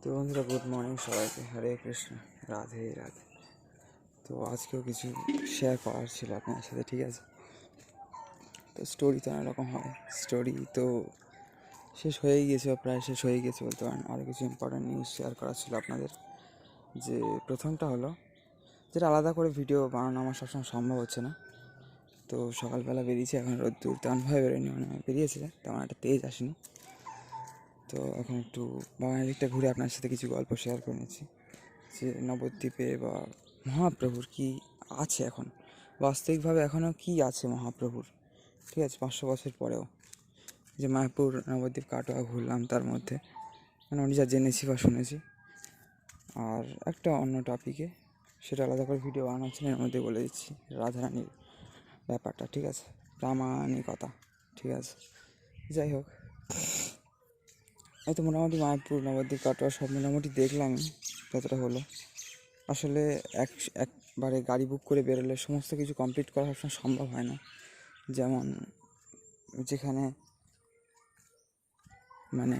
তো বন্ধুরা good morning সবাইকে। হরে কৃষ্ণ, রাধে রাধে। তো আজকেও কিছু শেয়ার করার ছিল আপনার সাথে, ঠিক আছে? তো স্টোরি তো অনেক রকম হয়। স্টোরি তো শেষ হয়েই গিয়েছে প্রায় শেষ হয়ে গিয়েছে বলতে পারেন। আরও কিছু ইম্পর্ট্যান্ট নিউজ শেয়ার করার ছিল আপনাদের। যে প্রথমটা হলো, যেটা আলাদা করে ভিডিও বানানো আমার সবসময় সম্ভব হচ্ছে না। তো সকালবেলা বেরিয়েছে, এখন রোদ্দুর তেমনভাবে বেরোয়নি মানে বেরিয়েছে, তেমন একটা তেজ আসেনি। তো এখন একটু বাগানের দিকটা ঘুরে আপনার সাথে কিছু গল্প শেয়ার করে নিচ্ছি। যে নবদ্বীপে বা মহাপ্রভুর কি আছে এখন? বাস্তবিকভাবে এখনও কি আছে মহাপ্রভুর? ঠিক আছে পাঁচশো বছর পরেও। যে মায়াপুর নবদ্বীপ কাটোয়া ঘুরলাম তার মধ্যে। মানে আমি যা জেনেছি বা শুনেছি। আর একটা অন্য টপিকে সেটা আলাদা করে ভিডিও না, এর মধ্যে বলে দিচ্ছি। রাধারানীর ব্যাপারটা ঠিক আছে? প্রামাণিকতা ঠিক আছে? যাই হোক। এই তো মোটামুটি মায়াপুর নবদ্বীপ কাটোয়া সব মোটামুটি দেখলাম যতটা হলো। আসলে এক, একবারে গাড়ি বুক করে বেরোলে সমস্ত কিছু কমপ্লিট করা সবসময় সম্ভব হয় না। যেমন যেখানে মানে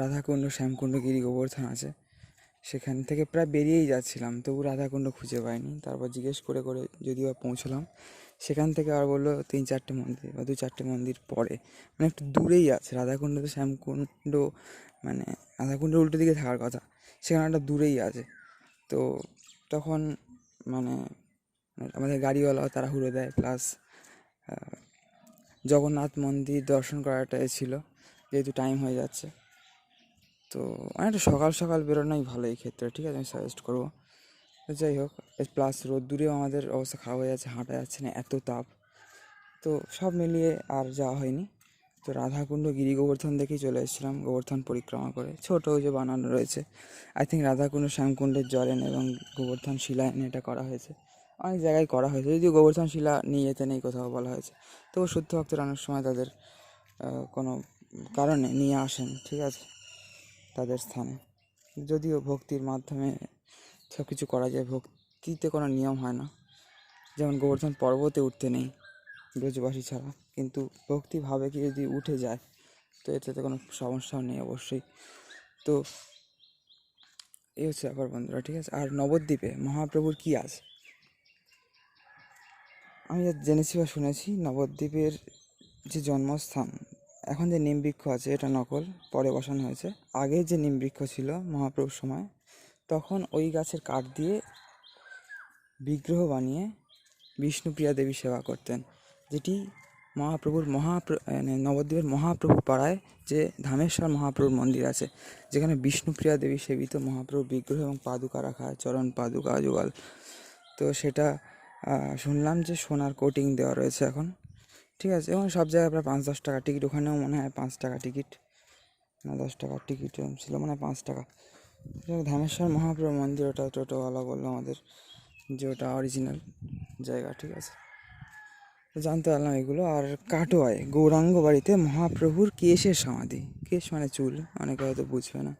রাধাকুণ্ড, শ্যামকুণ্ড, গিরি গোবর্ধন আছে, সেখান থেকে প্রায় বেরিয়েই যাচ্ছিলাম, তবু রাধাকুণ্ড খুঁজে পাইনি। তারপর জিজ্ঞেস করে করে যদিও পৌঁছলাম সেখান থেকে আর বলল তিন চারটে মন্দির বা দু চারটে মন্দির পরে। মানে একটু দূরেই আছে, রাধাকুণ্ড তো শ্যামকুণ্ড মানে রাধাকুণ্ডের উল্টো দিকে থাকার কথা। সেখানে একটা দূরেই আছে। তো তখন মানে আমাদের গাড়িওয়ালাও তারা তাড়াহুড়ো দেয় প্লাস জগন্নাথ মন্দির দর্শন করাটাই ছিল, যেহেতু টাইম হয়ে যাচ্ছে। তো অনেকটা সকাল সকাল বেরোনোই ভালো এই ক্ষেত্রে। ঠিক আছে, আমি সাজেস্ট করব। যাই হোক প্লাস রোদ্দুরেও আমাদের অবস্থা খারাপ হয়ে যাচ্ছে, হাঁটা যাচ্ছে না, এত তাপ। তো সব মিলিয়ে আর যাওয়া হয়নি। তো রাধাকুণ্ড গিরি গোবর্ধন দেখেই চলে এসেছিলাম, গোবর্ধন পরিক্রমা করে। ছোটো যে বানানো রয়েছে। আই থিঙ্ক রাধাকুণ্ড শ্যামকুণ্ডের জলেন এবং গোবর্ধন শিলা এনে এটা করা হয়েছে। অনেক জায়গায় করা হয়েছে, যদিও গোবর্ধন শিলা নিয়ে যেতে নেই, কোথাও বলা হয়েছে। তবু শুদ্ধ ভক্তরা অনেক সময় তাদের কোনো কারণে নিয়ে আসেন, ঠিক আছে? তাদের স্থানে। যদিও ভক্তির মাধ্যমে সব কিছু করা যায়। ভক্তিতে কোনো নিয়ম হয় না। যেমন গোবর্ধন পর্বতে উঠতে নেই, ব্রজবাসী ছাড়া। কিন্তু ভক্তিভাবে কি যদি উঠে যায়, তো এটাতে কোনো সমস্যাও নেই অবশ্যই। তো এই হচ্ছে ব্যাপার বন্ধুরা, ঠিক আছে? আর নবদ্বীপে মহাপ্রভুর কি আছে? আমি যা জেনেছি বা শুনেছি, নবদ্বীপের যে জন্মস্থান, এখন যে নিমবৃক্ষ আছে, এটা নকল, পরে বসানো হয়েছে। আগে যে নিমবৃক্ষ ছিল মহাপ্রভুর সময় তখন ওই গাছের কাঠ দিয়ে বিগ্রহ বানিয়ে বিষ্ণুপ্রিয়া দেবী সেবা করতেন, যেটি মহাপ্রভুর মহাপ্র মানে নবদ্বীপের মহাপ্রভু পাড়ায় যে ধামেশ্বর মহাপ্রভুর মন্দির আছে, যেখানে বিষ্ণুপ্রিয়া দেবী সেবিত মহাপ্রভুর বিগ্রহ এবং পাদুকা রাখা হয়, চরণ পাদুকা, যুগল। তো সেটা শুনলাম যে সোনার কোটিং দেওয়া রয়েছে এখন, ঠিক আছে? এবং সব জায়গায় প্রায় পাঁচ, দশ টাকা টিকিট, ওখানেও মনে হয় পাঁচ টাকা টিকিট, না, দশ টাকার টিকিট ছিল, মনে হয় পাঁচ টাকা। ধামেশ্বর মহাপ্রভু মন্দির ওটা টোটোওয়ালা বলল আমাদের যে ওটা অরিজিনাল জায়গা, ঠিক আছে? জানতে পারলাম এগুলো। আর কাটোয়ায়, গৌরাঙ্গ বাড়িতে মহাপ্রভুর কেশের সমাধি। কেশ মানে চুল, অনেকে হয়তো বুঝবে না।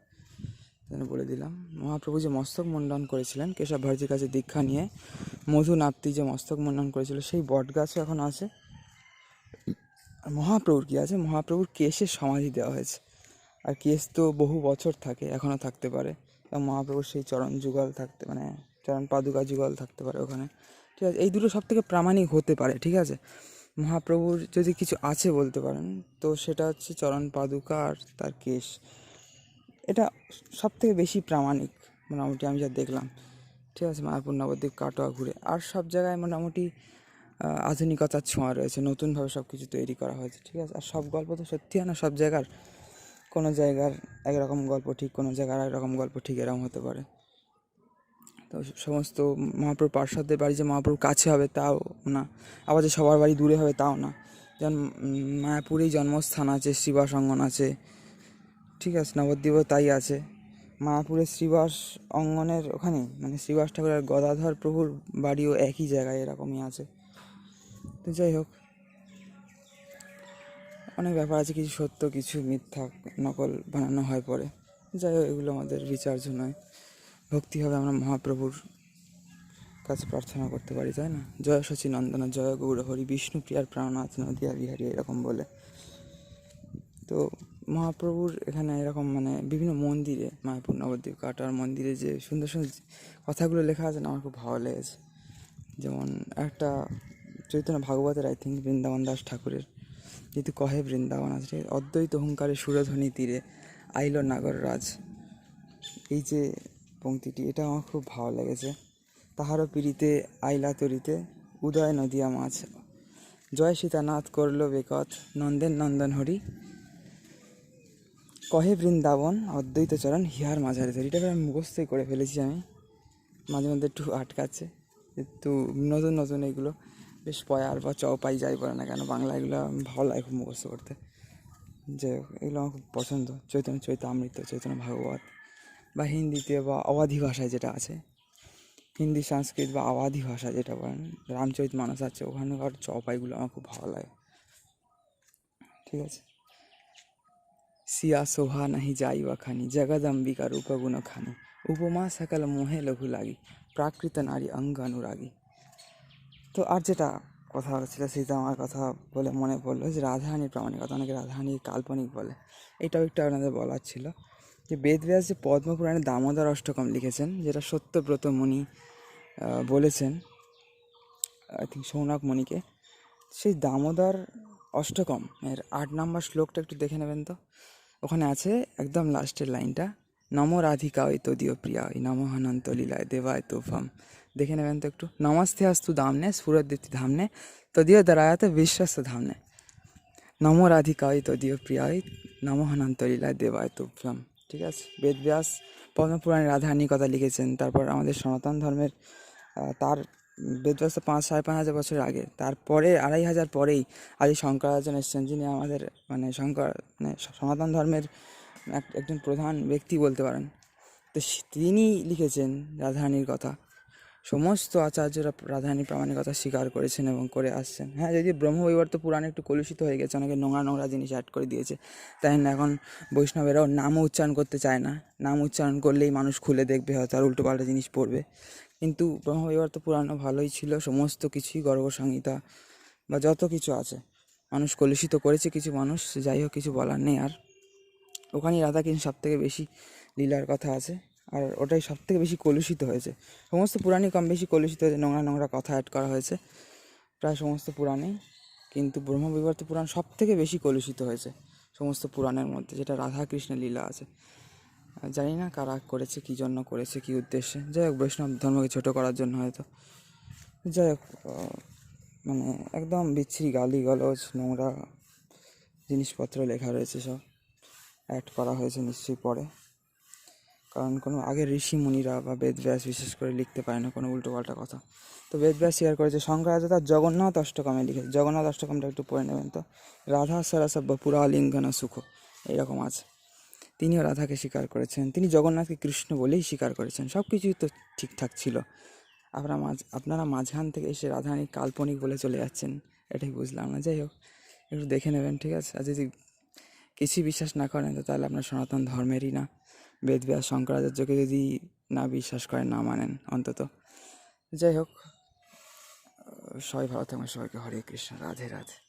বলে দিলাম। মহাপ্রভু যে মস্তক মুন্ডন করেছিলেন, কেশব ভারতীর কাছে দীক্ষা নিয়ে মধু নাপ্তি যে মস্তক মুন্ডন করেছিল, সেই বট গাছও এখন আছে। মহাপ্রভুর কী আছে? মহাপ্রভুর কেশের সমাধি দেওয়া হয়েছে। আর কেস তো বহু বছর থাকে এখনও থাকতে পারে। মহাপ্রভুর সেই চরণ যুগল থাকতে মানে চরণ পাদুকা যুগল থাকতে পারে ওখানে। ঠিক আছে, এই দুটো সব থেকে প্রামাণিক হতে পারে, ঠিক আছে? মহাপ্রভুর যদি কিছু আছে বলতে পারেন, তো সেটা হচ্ছে চরণ পাদুকা আর তার কেশ। এটা সব থেকে বেশি প্রামাণিক, মোটামুটি আমি যা দেখলাম। ঠিক আছে, মায়াপুর নবদ্বীপ, কাটোয়া ঘুরে। আর সব জায়গায় মোটামুটি আধুনিকতার ছোঁয়া রয়েছে, নতুনভাবে সব কিছু তৈরি করা হয়েছে, ঠিক আছে? আর সব গল্প তো সত্যি হয় না, সব জায়গার কোনো জায়গার একরকম গল্প ঠিক, কোনো জায়গার একরকম গল্প ঠিক এরকম হতে পারে। তো সমস্ত মহাপ্রভু পার্শ্বদের বাড়ি যে মহাপ্রভুর কাছে হবে তাও না, আবার যে সবার বাড়ি দূরে হবে তাও না। যেমন মায়াপুরেই জন্মস্থান আছে শ্রীবাস অঙ্গন আছে, ঠিক আছে, নবদ্বীপও তাই আছে। মায়াপুরের শ্রীবাস অঙ্গনের ওখানে মানে শ্রীবাস ঠাকুরের গদাধর প্রভুর বাড়িও একই জায়গায় এরকমই আছে। তো যাই হোক অনেক ব্যাপার আছে, কিছু সত্য, কিছু মিথ্যা নকল বানানো হয় পরে। যাই হোক, এগুলো আমাদের বিচার্য নয়। ভক্তিভাবে আমরা মহাপ্রভুর কাছে প্রার্থনা করতে পারি, তাই না? জয় শচী নন্দন, জয় গৌর হরি, বিষ্ণু প্রিয়ার প্রাণনাথ নদিয়া বিহারী, এরকম বলে। তো মহাপ্রভুর এখানে এরকম মানে বিভিন্ন মন্দিরে, মায়াপুর নবদ্বীপ কাটার মন্দিরে যে সুন্দর সুন্দর কথাগুলো লেখা আছে না, আমার খুব ভালো লেগেছে। যেমন একটা চৈতন্য ভাগবতের আই থিঙ্ক বৃন্দাবন দাস ঠাকুরের যেহেতু কহে বৃন্দাবন আছে অদ্বৈত হুঙ্কারে সুরধ্বনি তীরে আইল নাগর রাজ। এই যে পংক্তিটি, এটা আমার খুব ভালো লেগেছে। তাহারও পিড়িতে, আইলা তরিতে, উদয় নদিয়া মাছ। জয় সীতানাথ করল বেকত নন্দেন নন্দন হরি। কহে বৃন্দাবন, অদ্বৈত চরণ, হিয়ার মাঝারে ধরি। এটাকে আমি মুখস্থই করে ফেলেছি আমি। মাঝে মধ্যে একটু আটকাচ্ছে, একটু নতুন নতুন এগুলো। বেশ পয়ার বা চপাই যাই বলে না কেন, বাংলা এগুলো ভালো লাগে খুব মুখস্থ করতে। যে এগুলো আমার খুব পছন্দ। চৈতন্য, চৈতামৃত, চৈতন্য ভাগবত বা হিন্দিতে বা অবাধি ভাষায় যেটা আছে। হিন্দি, সংস্কৃত বা আবাধি ভাষা যেটা বলেন, রামচরিত মানস আছে, ওখানকার চপাইগুলো আমার খুব ভালো লাগে। ঠিক আছে? সিয়া শোভা নাহি যাই বা খানি, জগদম্বিকা রূপগুণ খানি, উপমা সকল মোহে লঘু লাগি, প্রাকৃত নারী অঙ্গ অনুরাগী। তো আর যেটা কথা ছিল সেটা আমার কথা বলে মনে পড়ল যে রাধারানীর প্রামাণিকতা অনেকে রাধারানীর কাল্পনিক বলে। এটাও একটু আপনাদের বলার ছিল যে বেদব্যাস যে পদ্মপুরাণে দামোদর অষ্টকম লিখেছেন, যেটা সত্যব্রত মুনি বলেছেন আই থিঙ্ক সৌনক মুনিকে, সেই দামোদর অষ্টকম এর আট নম্বর শ্লোকটা একটু দেখে নেবেন তো? ওখানে আছে একদম লাস্টের লাইনটা নম ওই তদীয় প্রিয়া ওই নম হনন্ত লীলায় দেবায় তোফাম। দেখে নেবেন তো একটু। নমস্তে আস্তু দামনে সুরদীপ্তি ধামনে, তদীয় দাঁড়ায়াতে বিশ্বাস ধামনে। নম ওই তদীয় প্রিয়া ওই নম হনন্ত লীলায় দেবায় তোফাম। ঠিক আছে? বেদব্যাস, পদ্মপুরাণে রাধারানীর কথা লিখেছেন। তারপর আমাদের সনাতন ধর্মের তার বেদব্যাস পাঁচ, সাড়ে পাঁচ হাজার বছর আগে। তারপরে, আড়াই হাজার পরেই আদি শঙ্করাচার্য এসেছেন, যিনি আমাদের মানে শঙ্কর মানে সনাতন ধর্মের একজন প্রধান ব্যক্তি বলতে পারেন। তো তিনি লিখেছেন রাধারানীর কথা। সমস্ত আচার্যরা রাধারানীর প্রামাণিকতা স্বীকার করেছেন এবং করে আসছেন। হ্যাঁ যদি ব্রহ্মবৈবর্ত পুরাণ একটু কলুষিত হয়ে গেছে, অনেকে নোংরা নোংরা জিনিস অ্যাড করে দিয়েছে। তাই না, এখন বৈষ্ণবেরাও নামও উচ্চারণ করতে চায় না। নাম উচ্চারণ করলেই মানুষ খুলে দেখবে, হয়তো আর উল্টোপাল্টা জিনিস পড়বে। কিন্তু ব্রহ্মবৈবর্ত পুরাণও ভালোই ছিল, সমস্ত কিছুই গর্ভ সংহিতা বা যত কিছু আছে। মানুষ কলুষিত করেছে কিছু মানুষ, যাই হোক, কিছু বলার নেই আর। ওখানেই রাধাকৃষ্ণ সব থেকে বেশি লীলার কথা আছে। আর ওটাই সব থেকে বেশি কলুষিত হয়েছে। সমস্ত পুরাণই কম বেশি কলুষিত হয়েছে। নোংরা নোংরা কথা অ্যাড করা হয়েছে। প্রায় সমস্ত পুরাণেই। কিন্তু ব্রহ্মবিবর্ত পুরাণ সব থেকে বেশি কলুষিত হয়েছে সমস্ত পুরাণের মধ্যে, যেটা রাধা কৃষ্ণের লীলা আছে। জানি না কারা করেছে, কী জন্য করেছে, কী উদ্দেশ্যে। যাই হোক, বৈষ্ণব ধর্মকে ছোটো করার জন্য হয়তো। যাই হোক মানে একদম বিচ্ছিরি গালি গলজ নোংরা জিনিসপত্র লেখা রয়েছে সব। অ্যাড করা হয়েছে নিশ্চয়ই পরে। কারণ কোনো আগের ঋষি মুনিরা বা বেদব্যাস বিশেষ করে লিখতে পারে না কোনো উল্টোপাল্টা কথা। তো বেদব্যাস স্বীকার করেছে শঙ্করাচার্য তার জগন্নাথ অষ্টকমে লিখেছে জগন্নাথ অষ্টকমটা একটু পড়ে নেবেন তো। রাধা সরসব্য পুরালিঙ্গন সুখ। এইরকম আছে। তিনিও রাধাকে স্বীকার করেছেন। তিনি জগন্নাথকে কৃষ্ণ বলেই স্বীকার করেছেন। সব কিছুই তো ঠিকঠাক ছিল। আপনারা মাঝ, আপনারা মাঝখান থেকে এসে রাধারানী কাল্পনিক বলে চলে যাচ্ছেন, এটাই বুঝলাম না। যাই হোক, একটু দেখে নেবেন, ঠিক আছে? আর যদি কিছুই বিশ্বাস না করেন, তো তাহলে আপনার সনাতন ধর্মেরই না। বেদব্যাস শঙ্করাচার্যকে যদি না বিশ্বাস করেন, না মানেন অন্তত। যাই হোক সবাই ভালো থাকবেন, সবাইকে হরে কৃষ্ণ, রাধে রাধে।